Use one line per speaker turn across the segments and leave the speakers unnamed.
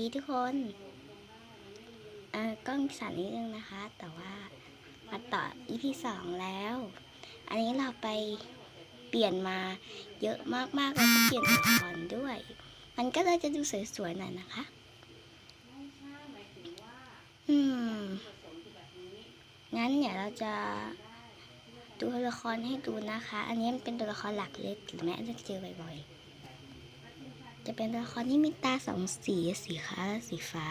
ดีทุกคนเอ่อกล้องสั่นนิดนึงนะคะ แต่ว่ามาต่อ EP สองแล้ว อันนี้เราไปเปลี่ยนมาเยอะมากๆแล้วก็เปลี่ยนตัวละครด้วย มันก็เลยจะดูสวยๆหน่อยนะคะ อืม งั้นเดี๋ยวเราจะดูตัวละครให้ดูนะคะ อันนี้มันเป็นตัวละครหลักเลยหรือแม้จะเจอบ่อยๆ จะเป็นตัวละครที่มีตาสองสี สีขาวและสีฟ้า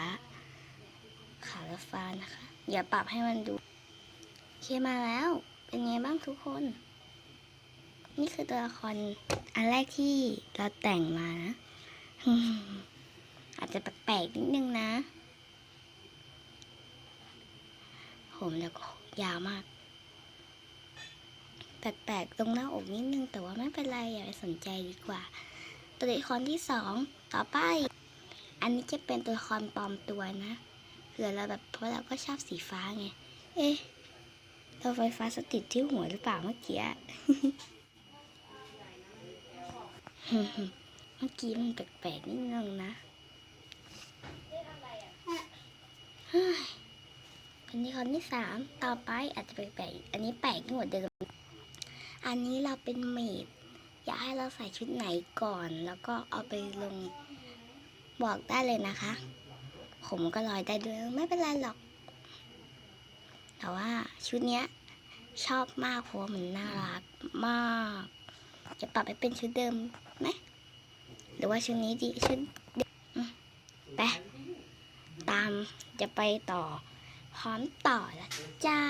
ขาวและฟ้านะคะ อย่าปรับให้มันดูเคมาแล้ว เป็นไงบ้างทุกคน นี่คือตัวละครอันแรกที่เราแต่งมานะ อาจจะแปลกๆนิดนึงนะ ผมแล้วก็ยาวมาก แปลกๆตรงหน้าอกนิดนึง แต่ว่าไม่เป็นไรอย่าไปสนใจดีกว่า ตัวละครที่สองต่อไป อันนี้จะเป็นตัวละครปลอมตัวนะเผื่อเราแบบเพราะเราก็ชอบสีฟ้าไง เอ๊ะเราไฟฟ้าสถิตที่หัวหรือเปล่าเมื่อกี้เมื่อกี้มันแปลกๆนิดนึงนะอันนี้คนที่สามต่อไปอาจจะแปลกๆอันนี้แปลกกว่าเดิม อันนี้เราเป็นเมด อยากให้เราใส่ชุดไหนก่อน แล้วก็เอาไปลงบอกได้เลยนะคะ ผมก็ลอยได้ด้วยไม่เป็นไรหรอก แต่ว่าชุดเนี้ยชอบมากเพราะว่ามันน่ารักมาก จะปรับไปเป็นชุดเดิมไหมหรือว่าชุดนี้ดีชุดไปตามจะไปต่อพร้อมต่อแล้วจ้า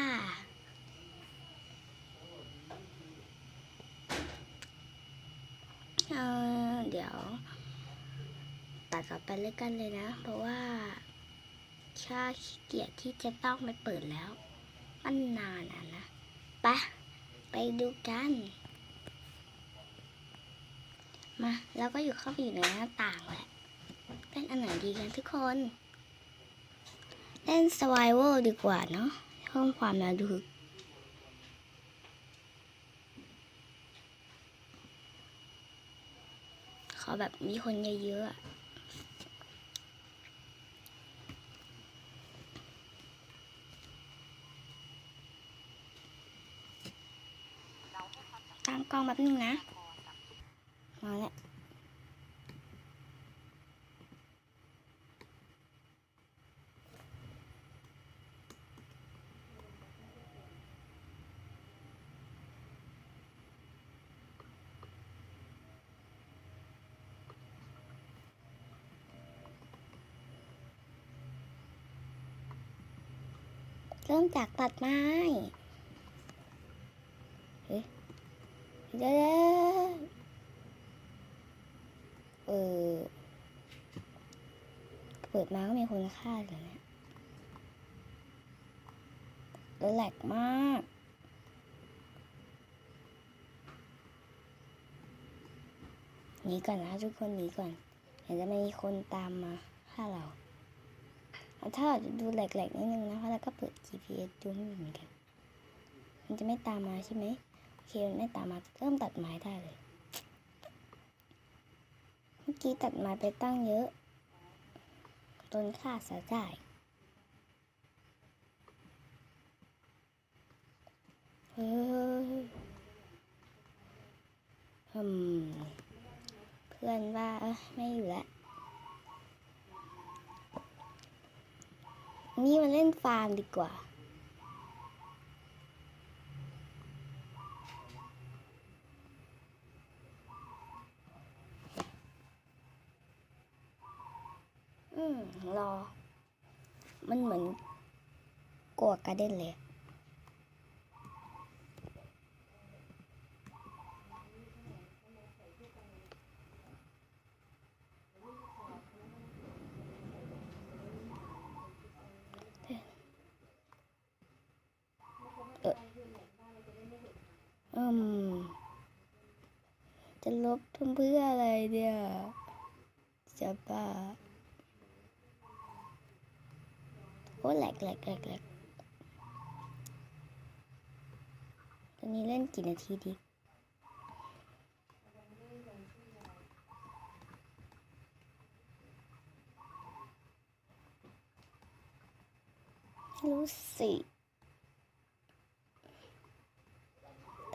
เดี๋ยว ตัดกลับไปเลยกันเลยนะ เพราะว่าชาขี้เกียจที่จะต้องไปเปิดแล้ว มันนานอะนะไปะไปดูกัน มาแล้วก็อยู่เข้าไปอยู่ในหน้าต่างแหละเป็นอันไหนดีกันทุกคน เล่น survival ดีกว่าเนาะเพิ่มความน่าดู ขอแบบมีคนเยอะๆตั้งกล้องแบบนึงนะ เริ่มจากตัดไม้เฮ้ยเดี๋ยวๆเออ เปิดมาก็มีคนฆ่าเลยนี่ยแล้วแหลกมากหนีก่อนนะทุกคนหนีก่อนเดี๋ยวจะมีคนตามมาฆ่าเรา ถ้าเราจะดูแหลกๆนิดนึงนะเพราะเราก็เปิด GPS ดูไม่เหมือนกัน มันจะไม่ตามมาใช่ไหมโอเคมันไม่ตามมาเริ่มตัดไม้ได้เลย เมื่อกี้ตัดไม้ไปตั้งเยอะต้นค่าเสะจ่ายเฮ้ยอืมเพื่อนว่าไม่อยู่แล้ว นี่มาเล่นฟาร์มดีกว่า อืม รอ มันเหมือนกลัวการ์เด็นเลย อืม จะลบเพื่ออะไรเนี่ยจะบ้าโอ้แหลกแหลกแหลกแหลกตอนนี้เล่นกี่นาทีดีรู้สิ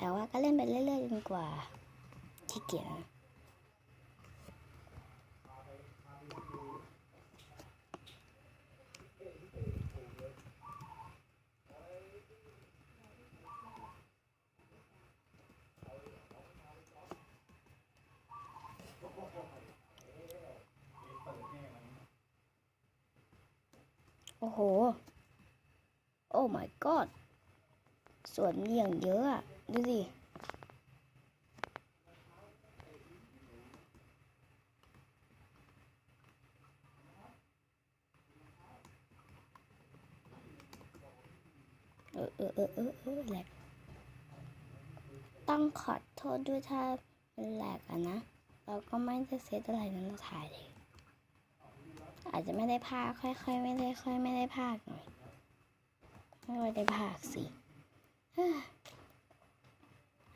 แต่ว่าก็เล่นไปเรื่อยๆดีกว่าขี้เกียจโอ้โห โอ้ my god ส่วนมีอย่างเยอะอะ ดูสิเออเออเออเออเออแหลกต้องขอโทษด้วยถ้ามันแหลกอะนะ เราก็ไม่ได้เซตอะไรนั้นเราถ่ายเลย อาจจะไม่ได้ภาคค่อยๆ ไม่ได้ค่อย ไม่ได้ภาคหน่อย ไม่ได้ภาคสิ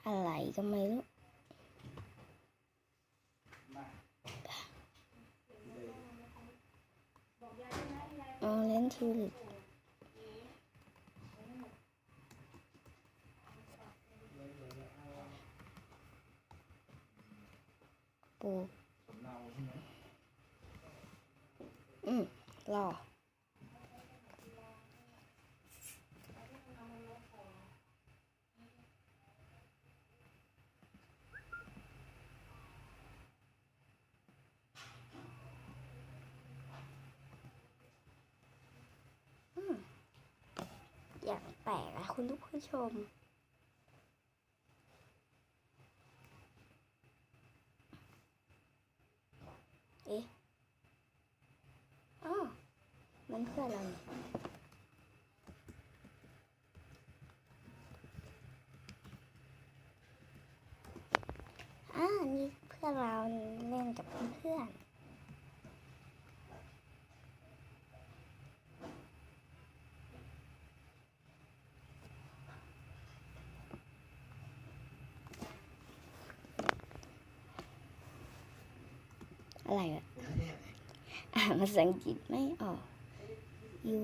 อะไรก็ไม่รู้เอเล่นทิวลิปปูอืมรอ อย่างแป ลกอะคุณผู้ชม เอ๊ะอ๋อมันเพื่ออะไรอ่านี่เพื่อเราเล่นกับเพื่อนๆ อะไรอะอ่านภาษาอังกฤษไม่ออก you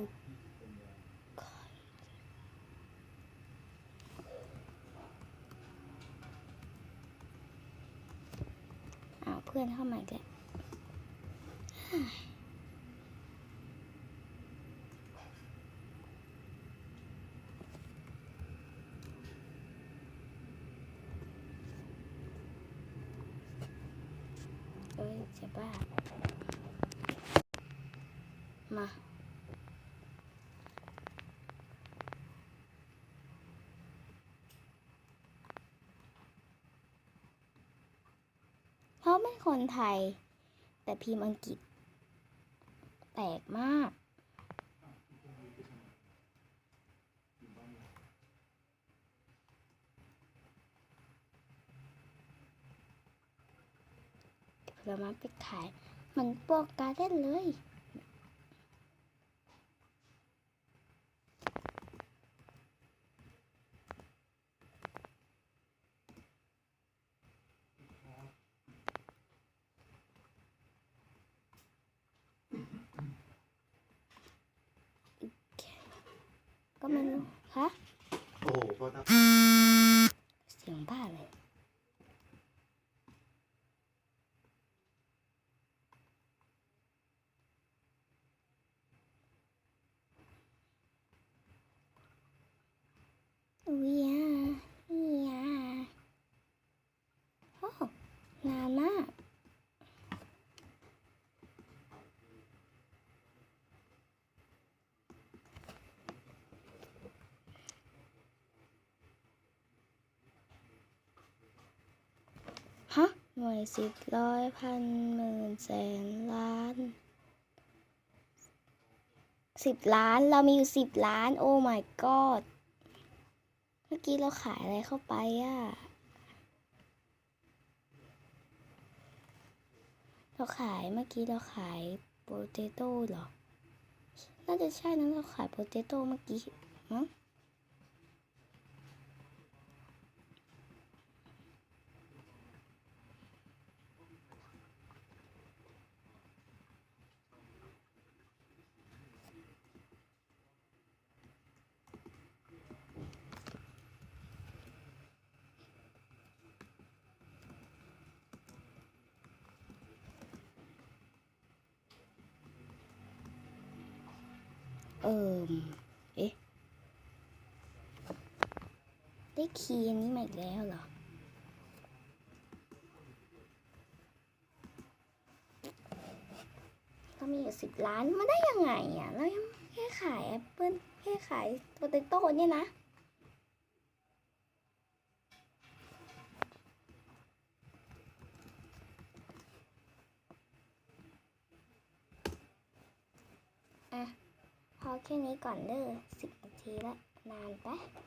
อ้าวเพื่อนเข้ามาอีกแล้วเอ้ยจะ บ้ามาเขาเป็นคนไทย แต่พิมพ์อังกฤษแปลกมาก ผลไม้ไปขายเหมือนพวกการ์เด้นเลยก็ไม่รู้ฮะ
โอ้โหโทษนะ
เสียงบ้าเลย อุ้ยอะนี่อะโอ้ นานมากฮะหน่วยสิบร้อยพันหมื่นแสนล้านสิบล้านเรามีอยู่สิบล้าน โอ้ my god เมื่อกี้เราขายอะไรเข้าไปอะ เราขายเมื่อกี้เราขายโปเตโต้เหรอ น่าจะใช่นะเราขายโปเตโต้เมื่อกี้มั้ง เอิมเอ๊ะ ได้คีย์อันนี้มาอีกแล้วเหรอเรามีอยู่สิบล้านมาได้ยังไงอะเรายังแค่ขายแอปเปิ้ลแค่ขายโปเตโต้เนี่ยนะ อะ พอ แค่นี้ก่อนเด้อสิบนาทีละนานไปะ